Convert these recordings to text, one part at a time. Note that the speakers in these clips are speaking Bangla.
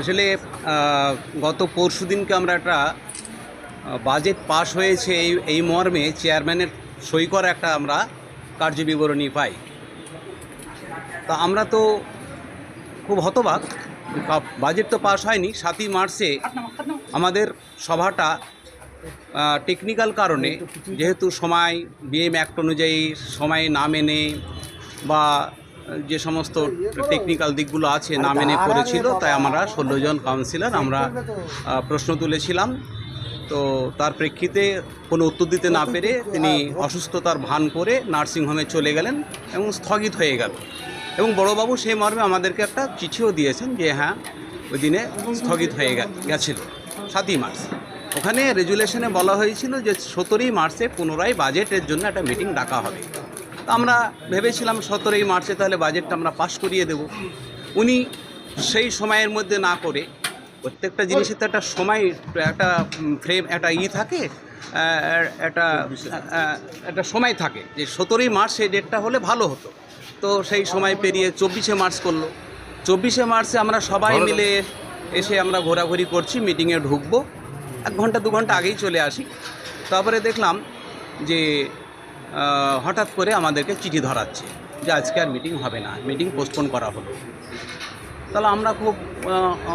আসলে গত পরশু দিনকে আমরা একটা বাজেট পাস হয়েছে এই এই মর্মে চেয়ারম্যানের সই করা একটা আমরা কার্যবিবরণী পাই। তা আমরা তো খুব হতবাক বাজেট তো পাস হয়নি, সাতই মার্চে আমাদের সভাটা টেকনিক্যাল কারণে, যেহেতু সময় বিএম অ্যাক্ট অনুযায়ী সময় না মেনে বা যে সমস্ত টেকনিক্যাল দিকগুলো আছে না মেনে করেছিল, তাই আমরা ষোলো জন কাউন্সিলর আমরা প্রশ্ন তুলেছিলাম। তো তার প্রেক্ষিতে কোনো উত্তর দিতে না পেরে তিনি অসুস্থতার ভান করে নার্সিংহোমে চলে গেলেন এবং স্থগিত হয়ে গেল। এবং বড়োবাবু সেই মর্মে আমাদেরকে একটা চিঠিও দিয়েছেন যে হ্যাঁ ওই দিনে স্থগিত হয়ে গেছিল। সাতই মার্চ। ওখানে রেজুলেশনে বলা হয়েছিল যে, সতেরোই মার্চে পুনরায় বাজেটের জন্য একটা মিটিং ডাকা হবে। আমরা ভেবেছিলাম সতেরোই মার্চে তাহলে বাজেটটা আমরা পাশ করিয়ে দেব। উনি সেই সময়ের মধ্যে না করে প্রত্যেকটা জিনিসের তো একটা সময় একটা ফ্রেম একটা ই থাকে একটা একটা সময় থাকে। যে সতেরোই মার্চ সেই ডেটটা হলে ভালো হতো। তো সেই সময় পেরিয়ে চব্বিশে মার্চ করল। চব্বিশে মার্চে আমরা সবাই মিলে এসে আমরা ঘোরাঘুরি করছি মিটিংয়ে ঢুকবো। এক ঘণ্টা দু ঘণ্টা আগেই চলে আসি। তারপরে দেখলাম যে হঠাৎ করে আমাদেরকে চিঠি ধরাচ্ছে যে আজকে আর মিটিং হবে না মিটিং পোস্টপোন করা হলো। তাহলে আমরা খুব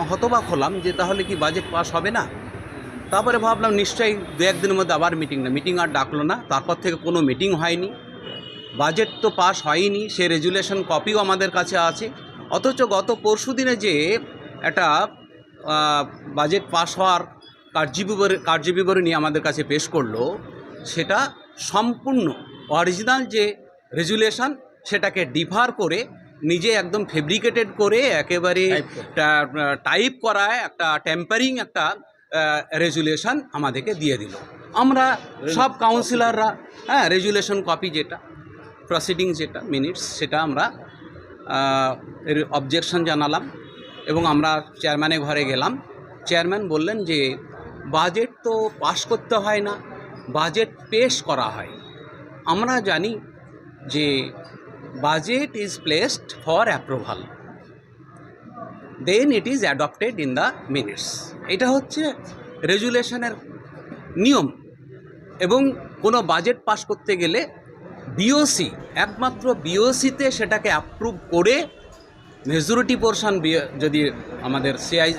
হতবাক হলাম যে তাহলে কি বাজেট পাস হবে না? তারপরে ভাবলাম নিশ্চয়ই দু একদিনের মধ্যে আবার মিটিং না মিটিং আর ডাকলো না, তারপর থেকে কোনো মিটিং হয়নি। বাজেট তো পাস হয়নি, সে রেজুলেশন কপিও আমাদের কাছে আছে। অথচ গত পরশু দিনে যে একটা বাজেট পাস হওয়ার কার্যবিবর, কার্যবিবরণী আমাদের কাছে পেশ করল, সেটা সম্পূর্ণ অরিজিনাল যে রেজুলেশন সেটাকে ডিফার করে নিজে একদম ফেব্রিকেটেড করে একেবারে টাইপ করায় একটা টেম্পারিং একটা রেজুলেশন আমাদেরকে দিয়ে দিল। আমরা সব কাউন্সিলররা হ্যাঁ রেজুলেশন কপি যেটা প্রসিডিং যেটা মিনিটস সেটা আমরা অবজেকশন জানালাম এবং আমরা চেয়ারম্যানের ঘরে গেলাম। চেয়ারম্যান বললেন যে বাজেট তো পাশ করতে হয় না। বাজেট পেশ করা হয়। আমরা জানি যে budget is placed for approval then it is adopted in the minutes এটা হচ্ছে রেজুলেশনের নিয়ম এবং কোনো বাজেট পাস করতে গেলে বিওসি একমাত্র বিওসিতে সেটাকে অ্যাপ্রুভ করে মেজরিটি পোর্শন যদি আমাদের সিআই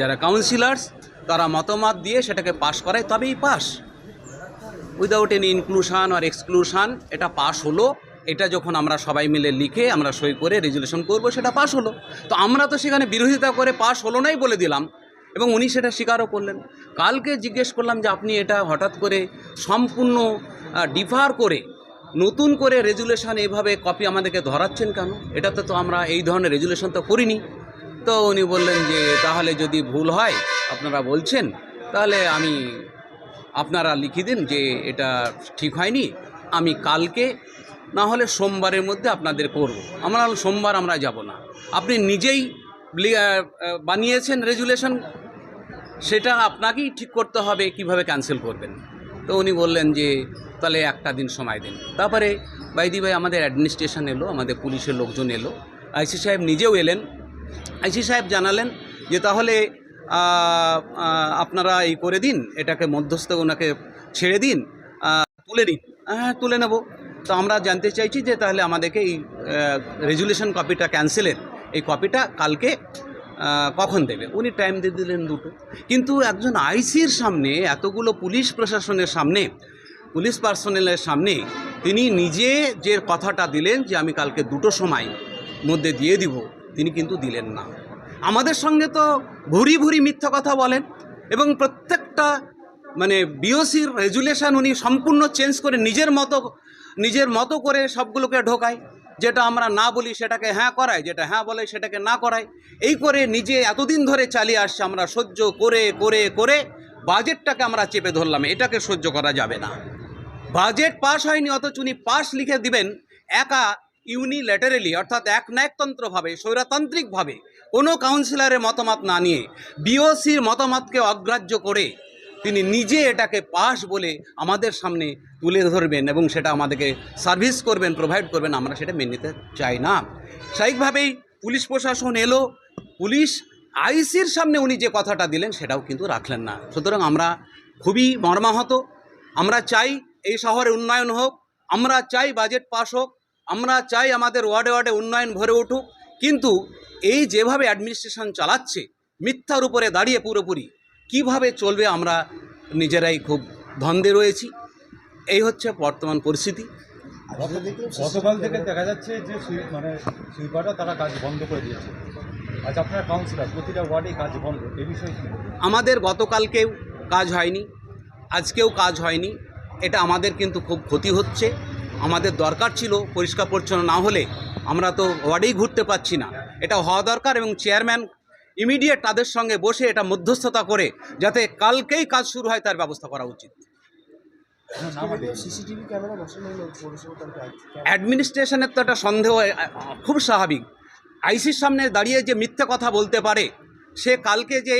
যারা কাউন্সিলার্স তারা মতামত দিয়ে সেটাকে পাশ করায়, তবেই পাস উইদাউট এনি ইনক্লুশন আর এক্সক্লুশন এটা পাস হলো। এটা যখন আমরা সবাই মিলে লিখে আমরা সই করে রেজুলেশন করব, সেটা পাস হলো। তো আমরা তো সেখানে বিরোধিতা করে পাস হলো নাই বলে দিলাম। এবং উনি সেটা স্বীকারও করলেন। কালকে জিজ্ঞেস করলাম যে আপনি এটা হঠাৎ করে সম্পূর্ণ ডিফার করে, নতুন করে রেজুলেশন এইভাবে কপি আমাদেরকে ধরাচ্ছেন কেন? এটাতে তো আমরা এই ধরনের রেজুলেশন তো করিনি। তো উনি বললেন যে, তাহলে যদি ভুল হয়, আপনারা বলছেন, তাহলে আমি আপনারা লিখে দিন যে এটা ঠিক হয়নি, আমি কালকে না হলে সোমবারের মধ্যে আপনাদের করব। আমরা সোমবার আমরা যাব না। আপনি নিজেই বানিয়েছেন রেজুলেশন, সেটা আপনাকেই ঠিক করতে হবে কীভাবে ক্যান্সেল করবেন। তো উনি বললেন যে, তাহলে একটা দিন সময় দিন। তারপরে বাইদি ভাই আমাদের অ্যাডমিনিস্ট্রেশন এলো, আমাদের পুলিশের লোকজন এলো। আইসি সাহেব নিজেও এলেন। আইসি সাহেব জানালেন যে, তাহলে আপনারা এই করে দিন, এটাকে মধ্যস্থ ওনাকে ছেড়ে দিন তুলে দিন হ্যাঁ তুলে নেব। তো আমরা জানতে চাইছি যে তাহলে আমাদেরকে এই রেজুলেশন কপিটা ক্যান্সেলের এই কপিটা কালকে কখন দেবে? উনি টাইম দিয়ে দিলেন দুটো। কিন্তু একজন আইসির সামনে, এতগুলো পুলিশ প্রশাসনের সামনে, পুলিশ পার্সোনেলের সামনে, তিনি নিজে যে কথাটা দিলেন যে আমি কালকে দুটো সময় মধ্যে দিয়ে দিব, তিনি কিন্তু দিলেন না। আমাদের সঙ্গে তো ভুরি ভুরি মিথ্যা কথা বলেন এবং প্রত্যেকটা মানে বিওসির রেজুলেশন উনি সম্পূর্ণ চেঞ্জ করে নিজের মতো নিজের মতো করে সবগুলোকে ঢোকায়। যেটা আমরা না বলি সেটাকে হ্যাঁ করায়, যেটা হ্যাঁ বলে সেটাকে না করায়। এই করে নিজে এতদিন ধরে চালিয়ে আসছে আমরা সহ্য করে করে করে বাজেটটাকে আমরা চেপে ধরলাম। এটাকে সহ্য করা যাবে না। বাজেট পাস হয়নি, অথচ উনি পাস লিখে দিবেন একা ইউনিল্যাটারেলি অর্থাৎ এক একনায়কতন্ত্রভাবে, স্বৈরতান্ত্রিকভাবে কোনো কাউন্সিলরের মতামত না নিয়ে বিওসির মতামতকে অগ্রাহ্য করে তিনি নিজে এটাকে পাস বলে আমাদের সামনে তুলে ধরবেন এবং সেটা আমাদেরকে সার্ভিস করবেন প্রোভাইড করবেন, আমরা সেটা মেনে নিতে চাই না। স্বাভাবিকভাবেই পুলিশ প্রশাসন এলো, পুলিশ আইসির সামনে উনি যে কথাটা দিলেন সেটাও কিন্তু রাখলেন না। সুতরাং আমরা খুবই মর্মাহত, আমরা চাই এই শহরে উন্নয়ন হোক, আমরা চাই বাজেট পাস হোক, আমরা চাই আমাদের ওয়ার্ডে ওয়ার্ডে উন্নয়ন ভরে উঠুক কিন্তু এই যেভাবে অ্যাডমিনিস্ট্রেশন চালাচ্ছে মিথ্যার উপরে দাঁড়িয়ে পুরোপুরি কীভাবে চলবে আমরা নিজেরাই খুব ধন্দে রয়েছি। এই হচ্ছে বর্তমান পরিস্থিতি। গতকাল থেকে দেখা যাচ্ছে যে মানে সুইপাররা তারা কাজ বন্ধ করে দিয়েছে। আজ আপনার কাউন্সিলর প্রতিটা ওয়ার্ডে কাজ বন্ধ এ বিষয়ে আমাদের গতকালকেও কাজ হয়নি আজকেও কাজ হয়নি এটা আমাদের কিন্তু খুব ক্ষতি হচ্ছে। আমাদের দরকার ছিল পরিষ্কার পরিচ্ছন্ন না হলে আমরা তো ওয়ার্ডেই ঘুরতে পাচ্ছি না। এটা হওয়া দরকার এবং চেয়ারম্যান ইমিডিয়েট তাদের সঙ্গে বসে এটা মধ্যস্থতা করে যাতে কালকেই কাজ শুরু হয় তার ব্যবস্থা করা উচিত। অ্যাডমিনিস্ট্রেশনের তো একটা সন্দেহ খুব স্বাভাবিক। আইসির সামনে দাঁড়িয়ে যে মিথ্যে কথা বলতে পারে সে কালকে যে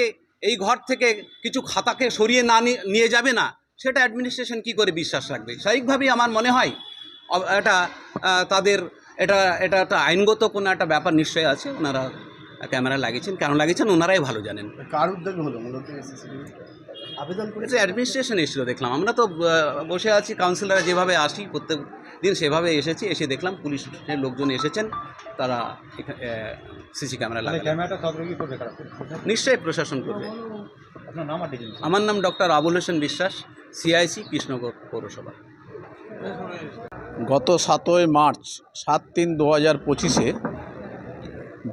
এই ঘর থেকে কিছু খাতাকে সরিয়ে না নিয়ে যাবে না সেটা অ্যাডমিনিস্ট্রেশন কি করে বিশ্বাস রাখবে? স্বাভাবিকভাবেই আমার মনে হয় এটা তাদের এটা এটা একটা আইনগত কোনো একটা ব্যাপার নিশ্চয়ই আছে ওনারা ক্যামেরা লাগিয়েছেন কেন লাগিয়েছেন ওনারাই ভালো জানেন। কার উদ্যোগে হলো মূলত আবেদন করেছে অ্যাডমিনিস্ট্রেশন এসেছিল দেখলাম। আমরা তো বসে আছি কাউন্সিলররা যেভাবে আসি প্রত্যেক দিন সেভাবে এসেছি এসে দেখলাম পুলিশের লোকজন এসেছেন তারা সিসি ক্যামেরা লাগালেন। ক্যামেরাটা তদারকি করবে কারা? নিশ্চয়ই প্রশাসন করবে। আমার নাম ডক্টর আবুল হোসেন বিশ্বাস সিআইসি কৃষ্ণগর পৌরসভা। গত সাতই মার্চ সাত তিন দু হাজার পঁচিশে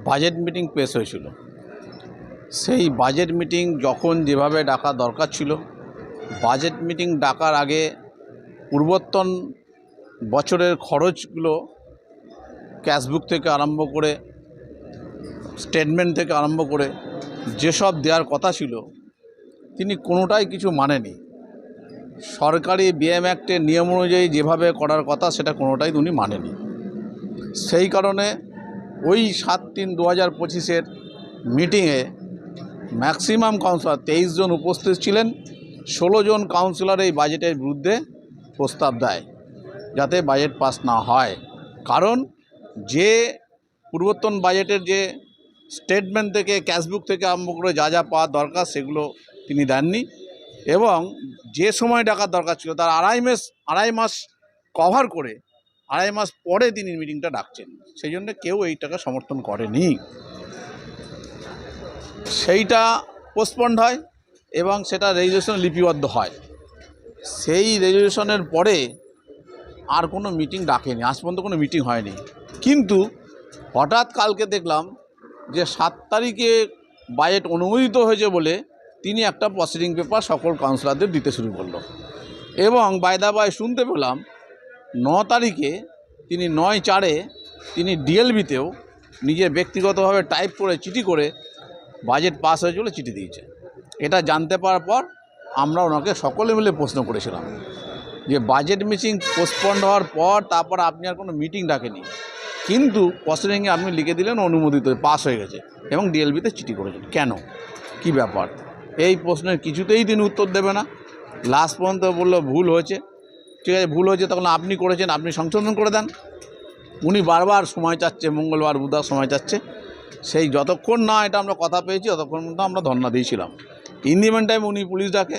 বাজেট মিটিং পেশ হয়েছিল। সেই বাজেট মিটিং যখন যেভাবে ডাকা দরকার ছিল, বাজেট মিটিং ডাকার আগে পূর্বতন বছরের খরচগুলো ক্যাশবুক থেকে আরম্ভ করে, স্টেটমেন্ট থেকে আরম্ভ করে, যেসব দেওয়ার কথা ছিল, তিনি কোনোটাই কিছু মানেনি সরকারি বিএম অ্যাক্টের নিয়ম অনুযায়ী যেভাবে করার কথা, সেটা কোনোটাই উনি মানেনি সেই কারণে ওই সাত তিন দু হাজার পঁচিশের মিটিংয়ে ম্যাক্সিমাম কাউন্সিলর তেইশ জন উপস্থিত ছিলেন, ষোলো জন কাউন্সিলর এই বাজেটের বিরুদ্ধে প্রস্তাব দেয়, যাতে বাজেট পাস না হয়। কারণ যে পূর্বতন বাজেটের যে স্টেটমেন্ট থেকে ক্যাশবুক থেকে আরম্ভ করে যা যা পাওয়ার দরকার, সেগুলো তিনি দেননি। এবং যে সময় ডাকার দরকার ছিল তার আড়াই মাস আড়াই মাস কভার করে আড়াই মাস পরে তিনি মিটিংটা ডাকছেন। সেই জন্য কেউ এইটাকে সমর্থন করেনি। সেইটা পোস্টপন্ড হয় এবং সেটা রেজুলেশন লিপিবদ্ধ হয়। সেই রেজুলেশনের পরে আর কোনো মিটিং ডাকেনি। আজ পর্যন্ত কোনো মিটিং হয়নি। কিন্তু হঠাৎ কালকে দেখলাম যে সাত তারিখে বাজেট অনুমোদিত হয়েছে বলে তিনি একটা প্রসিডিং পেপার সকল কাউন্সিলরদের দিতে শুরু করল। এবং বাই শুনতে পেলাম, ন তারিখে তিনি নয় চারে তিনি ডিএলবিতেও নিজে ব্যক্তিগতভাবে টাইপ করে, চিঠি করে বাজেট পাস হয়েছে বলে চিঠি দিয়েছে। এটা জানতে পারার পর আমরা ওনাকে সকলে মিলে প্রশ্ন করেছিলাম যে বাজেট মিটিং পোস্টপন্ড হওয়ার পর তারপর আপনি আর কোনো মিটিং ডাকেনি কিন্তু প্রসিডিংয়ে আপনি লিখে দিলেন অনুমোদিত পাস হয়ে গেছে এবং ডিএলবিতে চিঠি করেছেন। কেন? কি ব্যাপার? এই প্রশ্নের কিছুতেই তিনি উত্তর দেবে না। লাস্ট পর্যন্ত বলল ভুল হয়েছে। ঠিক আছে, ভুল হয়েছে তখন আপনি করেছেন, আপনি সংশোধন করে দেন। উনি বারবার সময় চাচ্ছে, মঙ্গলবার, বুধবার সময় চাচ্ছে। সেই যতক্ষণ না এটা আমরা কথা পেয়েছি, ততক্ষণ পর্যন্ত আমরা ধর্ণা দিয়েছিলাম। ইন দি মেন টাইম উনি পুলিশ ডাকে।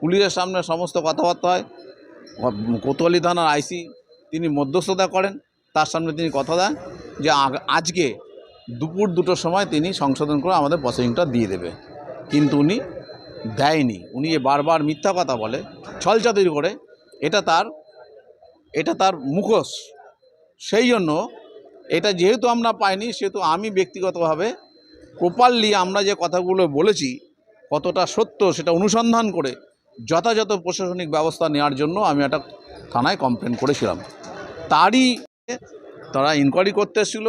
পুলিশের সামনে সমস্ত কথাবার্তা হয়। কোতোয়ালি থানার আইসি তিনি মধ্যস্থতা করেন। তার সামনে তিনি কথা দেন যে আজকে দুপুর দুটোর সময় তিনি সংশোধন করে আমাদের প্রসিডিংটা দিয়ে দেবে। কিন্তু উনি দেয়নি। উনি বারবার মিথ্যা কথা বলে ছলচাতুরি করে। এটা তার এটা তার মুখোশ। সেই জন্য এটা যেহেতু আমরা পাইনি, সেহেতু আমি ব্যক্তিগতভাবে প্রপারলি আমরা যে কথাগুলো বলেছি, কতটা সত্য সেটা অনুসন্ধান করে যথাযথ প্রশাসনিক ব্যবস্থা নেওয়ার জন্য আমি একটা থানায় কমপ্লেন করেছিলাম। তারই তারা ইনকোয়ারি করতে এসেছিল,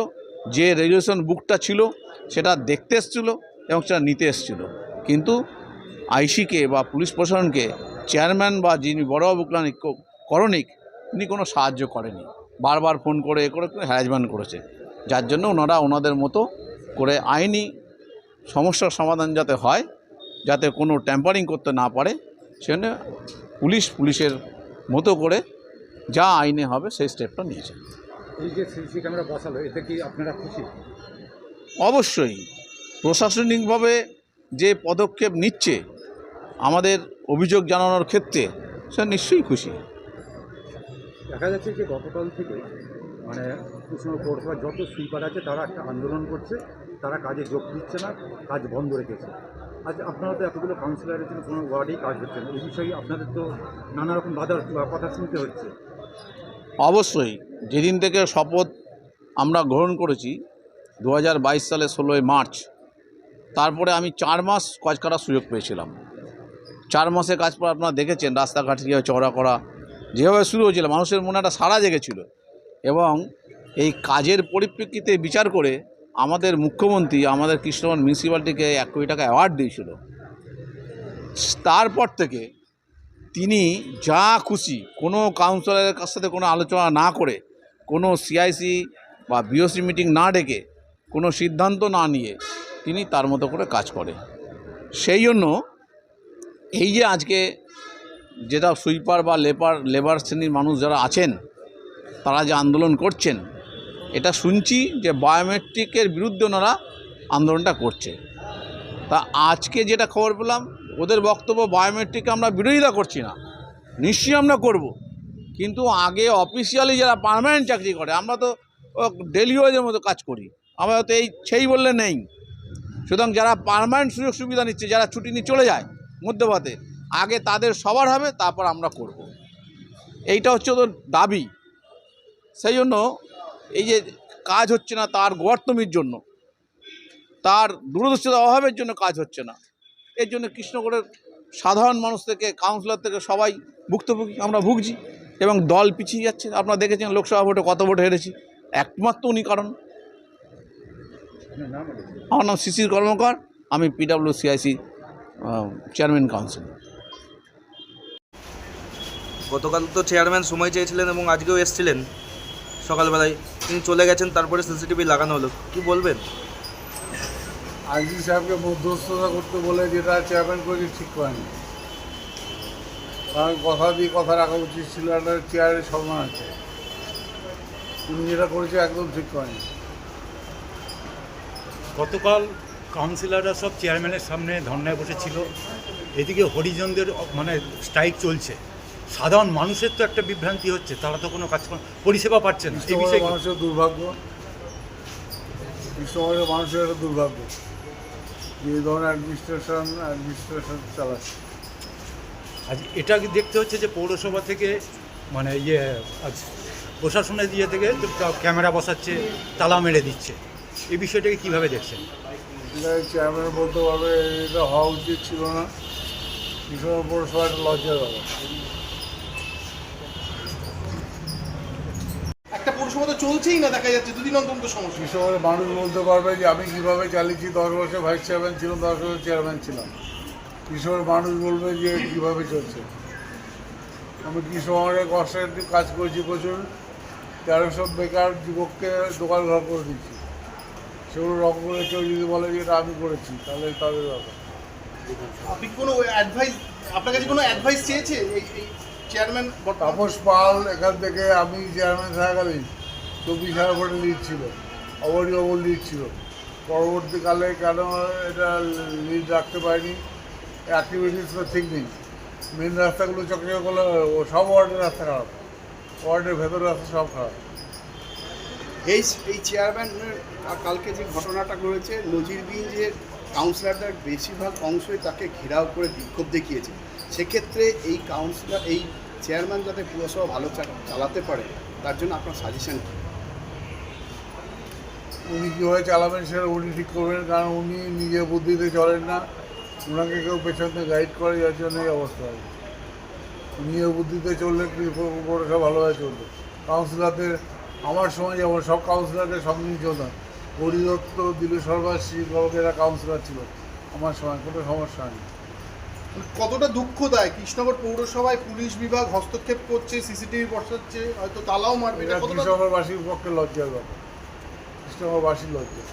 যে রেজুলেশন বুকটা ছিল, সেটা দেখতে এসেছিল এবং সেটা নিতে এসেছিল। কিন্তু আইসিকে বা পুলিশ প্রশাসনকে চেয়ারম্যান বা যিনি বড়বাবু ক্লানিক করণিক তিনি কোনো সাহায্য করেনি। বারবার ফোন করে এ করে হ্যারাসমেন্ট করেছে। যার জন্য ওনারা ওনাদের মতো করে আইনি সমস্যার সমাধান যাতে হয় যাতে কোনো ট্যাম্পারিং করতে না পারে সেজন্য পুলিশ পুলিশের মতো করে যা আইনে হবে সেই স্টেপটা নিয়েছে। এই যে সিসি ক্যামেরা বসালো এতে কি আপনারা খুশি? অবশ্যই। প্রশাসনিকভাবে যে পদক্ষেপ নিচ্ছে আমাদের অভিযোগ জানানোর ক্ষেত্রে সে নিশ্চয়ই খুশি। দেখা যাচ্ছে যে গতকাল থেকে মানে কৃষ্ণ পৌরসভার যত সুইপার আছে তারা একটা আন্দোলন করছে তারা কাজে যোগ দিচ্ছে না কাজ বন্ধ রেখেছে। আজ আপনারা তো এতগুলো কাউন্সিলর আছেন কোনো ওয়ার্ডেই কাজ হচ্ছে না। এই বিষয়ে আপনাদের তো নানা রকম বাধার কথা শুনতে হচ্ছে। অবশ্যই যেদিন থেকে শপথ আমরা গ্রহণ করেছি দু সালে ষোলোই মার্চ তারপরে আমি চার মাস কাজ করার সুযোগ পেয়েছিলাম। চার মাসে কাজ পর আপনারা দেখেছেন, রাস্তাঘাট কীভাবে চওড়া করা, যেভাবে শুরু হয়েছিল, মানুষের মনে একটা সাড়া জেগেছিল। এবং এই কাজের পরিপ্রেক্ষিতে বিচার করে আমাদের মুখ্যমন্ত্রী, আমাদের কৃষ্ণগঞ্জ মিউনিসিপ্যালিটিকে এক কোটি টাকা অ্যাওয়ার্ড দিয়েছিল। তারপর থেকে তিনি যা খুশি, কোনো কাউন্সিলরের কাছ সাথে কোনো আলোচনা না করে, কোনো সিআইসি বা বিওসি মিটিং না ডেকে, কোনো সিদ্ধান্ত না নিয়ে তিনি তার মতো করে কাজ করে। সেই জন্য এই যে আজকে যেটা সুইপার বা লেবার লেবার শ্রেণির মানুষ যারা আছেন, তারা যে আন্দোলন করছেন, এটা শুনছি যে বায়োমেট্রিকের বিরুদ্ধে ওনারা আন্দোলনটা করছে। তা আজকে যেটা খবর পেলাম, ওদের বক্তব্য বায়োমেট্রিক আমরা বিরোধিতা করছি না, নিশ্চয়ই আমরা করব। কিন্তু আগে অফিসিয়ালি যারা পার্মানেন্ট চাকরি করে, আমরা তো ডেলি ওয়াজের মতো কাজ করি। আমরা তো এই সেই বললে নেই। সুতরাং যারা পার্মানেন্ট সুযোগ সুবিধা নিচ্ছে, যারা ছুটি নিয়ে চলে যায় মধ্যভাতে আগে তাদের সবার হবে, তারপর আমরা করব। এইটা হচ্ছে ওদের দাবি সেই জন্য এই যে কাজ হচ্ছে না, তার গর্তমির জন্য, তার দূরদর্শিতার অভাবের জন্য কাজ হচ্ছে না এর জন্য কৃষ্ণগড়ের সাধারণ মানুষ থেকে কাউন্সিলর থেকে সবাই ভুক্তভোগী, আমরা ভুগছি এবং দল পিছিয়ে যাচ্ছে আপনারা দেখেছেন, লোকসভা ভোটে কত ভোট হেরেছি একমাত্র উনি কারণ। আমার নাম শিশির কর্মকার আমি পিডাব্লিউ সিআইসি চেয়ারম্যান কাউন্সিল গতকাল তো চেয়ারম্যান সময় চেয়েছিলেন এবং আজকেও এসেছিলেন। সকালবেলায় তিনি চলে গেছেন তারপরে সিসিটিভি লাগানো হলো। কি বলবেন? আইজি সাহেবকে মধ্যস্থতা করতে বলে যেটা চেয়ারম্যান করেছে ঠিক করেনি। কারণ কথা দিয়ে কথা রাখা উচিত ছিল একটা চেয়ারের সম্মান আছে। তিনি যেটা করেছে একদম ঠিক করেনি। গতকাল কাউন্সিলররা সব চেয়ারম্যানের সামনে ধর্নায় বসেছিল। এদিকে হরিজনদের মানে স্ট্রাইক চলছে। সাধারণ মানুষের তো একটা বিভ্রান্তি হচ্ছে তারা তো কোনো কাজ পরিষেবা পাচ্ছে না। এই বিষয়ে মানুষের দুর্ভাগ্য। কৃষ্ণগঞ্জের মানুষের একটা দুর্ভাগ্য। যে ধরনের অ্যাডমিনিস্ট্রেশন অ্যাডমিনিস্ট্রেশন চালাচ্ছে। আজ এটা দেখতে হচ্ছে যে পৌরসভা থেকে মানে ইয়ে আজ প্রশাসনের ইয়ে থেকে ক্যামেরা বসাচ্ছে তালা মেরে দিচ্ছে। এই বিষয়টাকে কীভাবে দেখছেন? চেয়ারম্যান বলতে পারবে এটা হওয়া উচিত ছিল না। কৃষ্ণগঞ্জ পৌরসভা একটা লজ্জার ব্যাপার একটা পৌরসভা তো চলছেই না দেখা যাচ্ছে দুদিন অন্তত সমস্যা। মানুষ বলতে পারবে যে আমি কীভাবে চালিয়েছি দশ বছর ভাইস চেয়ারম্যান ছিলাম দশ বছর চেয়ারম্যান ছিলাম। কৃষকের মানুষ বলবে যে কীভাবে চলছে। আমি কৃষকের কষ্টে একটু কাজ করেছি প্রচুর। তেরোশো বেকার যুবককে দোকান ঘর করে দিচ্ছি সেগুলো করে কেউ যদি বলে যে এটা আমি করেছি তাহলে তাদের ব্যাপার। আপনি কোনো অ্যাডভাইস আপনার কাছে কোনো অ্যাডভাইস চেয়েছে এই চেয়ারম্যান তাপস পাল এখান থেকে আমি চেয়ারম্যান থাকাকালীন চব্বিশ হাজার ভোটে লিড ছিল অবরই অবর লিড ছিল। পরবর্তীকালে কেন এটা লিড রাখতে পারিনি? অ্যাক্টিভিটিস তো ঠিক নেই মেন রাস্তাগুলো চকচকে করলে ও সব ওয়ার্ডের রাস্তা খারাপ। ওয়ার্ডের ভেতরের রাস্তা সব খারাপ। এই এই চেয়ারম্যানের কালকে যে ঘটনাটা ঘটেছে, নজিরবিহীন যে কাউন্সিলরদের বেশিরভাগ অংশই তাকে ঘেরাও করে বিক্ষোভ দেখিয়েছে। সেক্ষেত্রে এই কাউন্সিলর এই চেয়ারম্যান যাতে পুরসভা ভালো চালাতে পারে, তার জন্য আপনার সাজেশন কী? উনি কীভাবে চালাবেন সেটা উনি ঠিক করবেন, কারণ উনি নিজের বুদ্ধিতে চলেন না। ওনাকে কেউ পেছনে গাইড করে, যার জন্য এই অবস্থা হয়। নিজের বুদ্ধিতে চললে পৌরসভা ভালোভাবে চলবে। কাউন্সিলরদের আমার সময় যেমন সব কাউন্সিলরকে সঙ্গে নিয়ে চলতাম পরিদত্ত দিল শ্রীবাবুকে এরা কাউন্সিলর ছিল। আমার সময় কোনো সমস্যা নেই কতটা দুঃখ দেয় কৃষ্ণনগর পৌরসভায় পুলিশ বিভাগ হস্তক্ষেপ করছে সিসিটিভি বসাচ্ছে হয়তো তালাও মারবে কৃষ্ণনগরবাসীর পক্ষে লজ্জার ব্যাপার। কৃষ্ণনগরবাসীর লজ্জা।